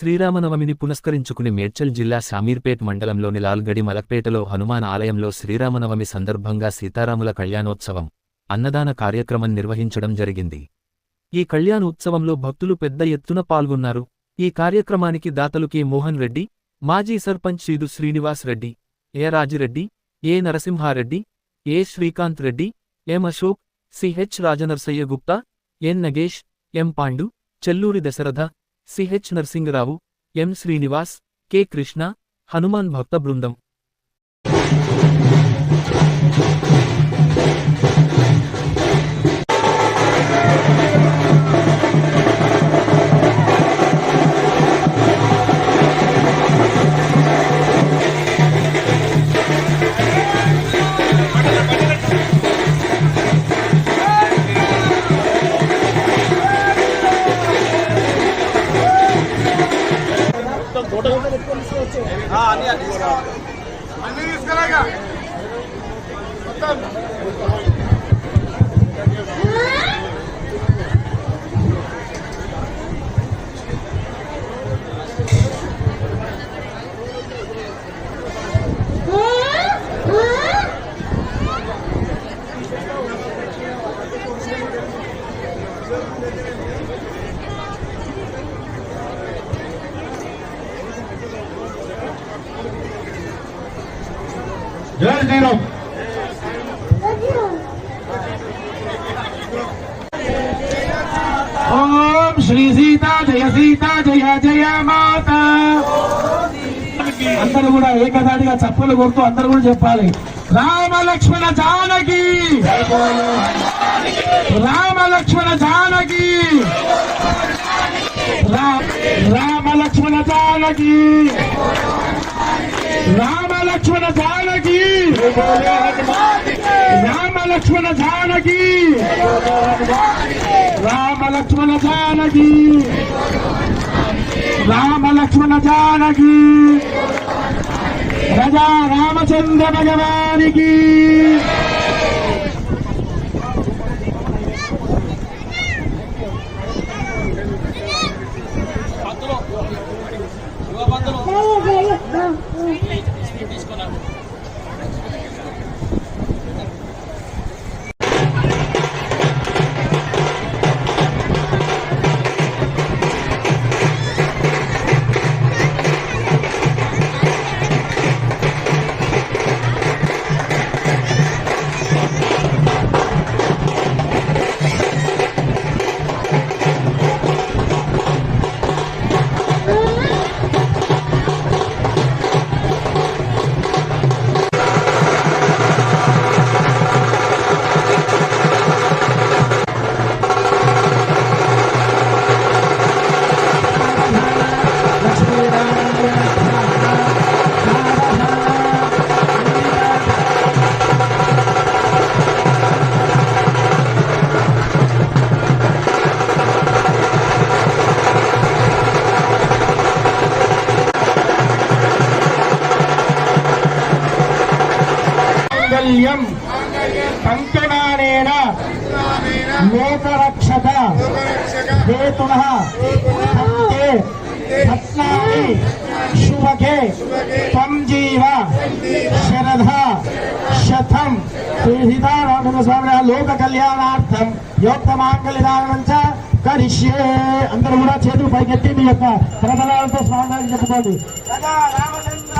శ్రీరామనవమిని పునస్కరించుకుని మేడ్చల్ జిల్లా శామీర్పేట్ మండలంలోని లాల్గడి మలక్పేటలో హనుమాన్ ఆలయంలో శ్రీరామనవమి సందర్భంగా సీతారాముల కళ్యాణోత్సవం అన్నదాన కార్యక్రమం నిర్వహించడం జరిగింది. ఈ కళ్యాణోత్సవంలో భక్తులు పెద్ద ఎత్తున పాల్గొన్నారు. ఈ కార్యక్రమానికి దాతలు కె. మోహన్ రెడ్డి మాజీ sarpanch Seedu Srinivas Reddy A Rajireddy A Narasimhareddy A Srikanth Reddy M. Ashok CH Rajanarsaiah Gupta N. Nagesh M. Pandu Chelluri Dasaratha CH Narsingarao M Srinivas K Krishna Hanuman భక్త బృందం అన్ని తీసుకురాగా జై శ్రీరామ్. ఓం శ్రీ సీత జయ సీత జయ జయ మాత. అందరూ కూడా ఏకదాటిగా చప్పలు కొడుతూ అందరూ కూడా చెప్పాలి. రామ లక్ష్మణ జానకి. రామ లక్ష్మణ జానకి. రా- రామ లక్ష్మణ జానకి. రామలక్ష్మణ జానకి! రామలక్ష్మణ జానకి! రామలక్ష్మణ జానకి! రామలక్ష్మణ జానకి! ప్రజా రామచంద్ర భగవానికి! మాంగళ్యం. కంకణానేన లోకరక్షక. హేతున. హంతే శుభకే త్వం జీవ శరధ శతం సీతారామ స్వామి లోక కళ్యాణార్థం యోక్త మాంగళ్యదానం చ కరిష్యే అందరూ కూడా చేతులు పైకెత్తి మీ యొక్క ప్రబలాలతో స్వామి చెప్పుకోండి. సదా రామచంద్ర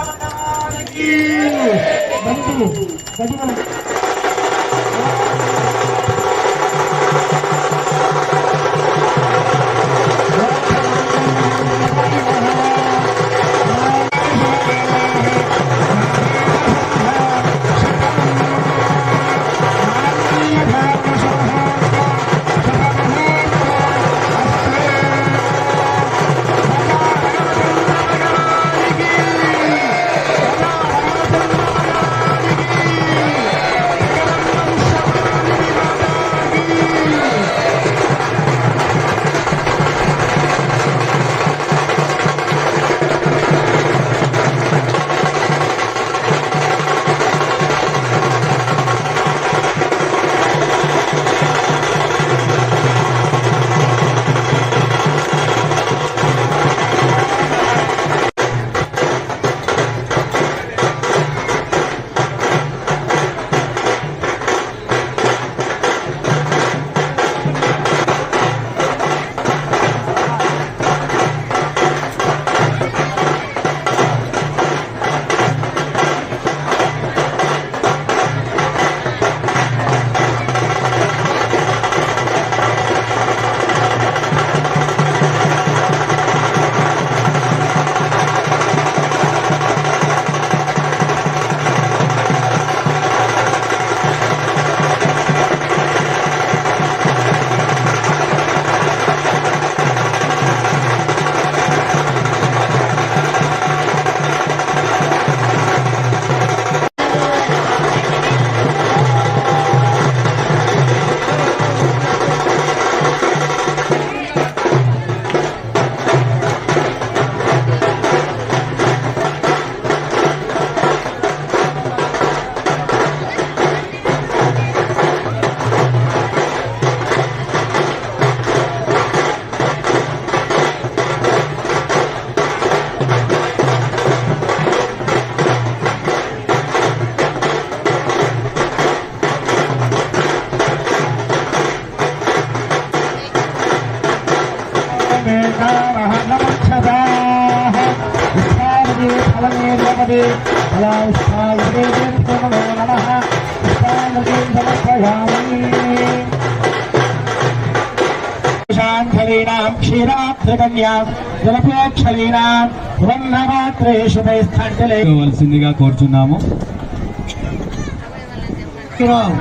వలసిందిగా కోరుచున్నాము. శ్రీరామ్.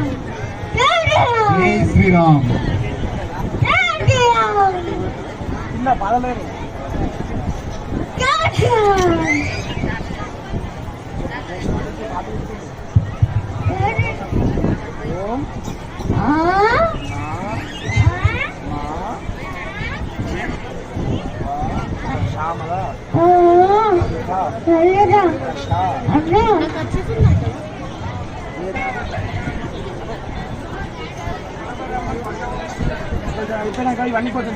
జై శ్రీరామ్ అయిపోయినాక ఇవన్నీ కొంచెం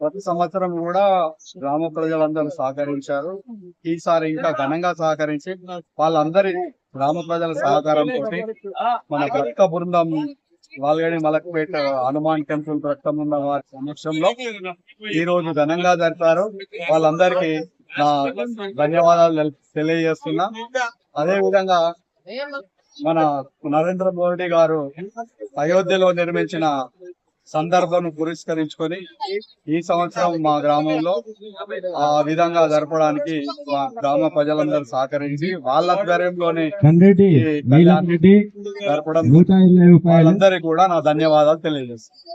ప్రతి సంవత్సరం కూడా గ్రామ ప్రజలందరూ సహకరించారు. ఈసారి ఇంకా ఘనంగా సహకరించి వాళ్ళందరి గ్రామ ప్రజల సహకారం తోటి మన భక్త బృందం వాల్గడి మలక్పేట హనుమాన్ టెంపుల్ భక్త ఉన్న వారి సమక్షంలో ఈ రోజు ఘనంగా జరిపారు. వాళ్ళందరికీ నా ధన్యవాదాలు తెలియజేస్తున్నా. అదే విధంగా మన నరేంద్ర మోడీ గారు అయోధ్యలో నిర్మించిన సందర్భం పురస్కరించుకొని ఈ సంవత్సరం మా గ్రామంలో ఆ విధంగా జరపడానికి మా గ్రామ ప్రజలందరూ సహకరించి వాళ్ళ ఆధ్వర్యంలోనే జరపడం వాళ్ళందరికీ కూడా నా ధన్యవాదాలు తెలియజేస్తాను.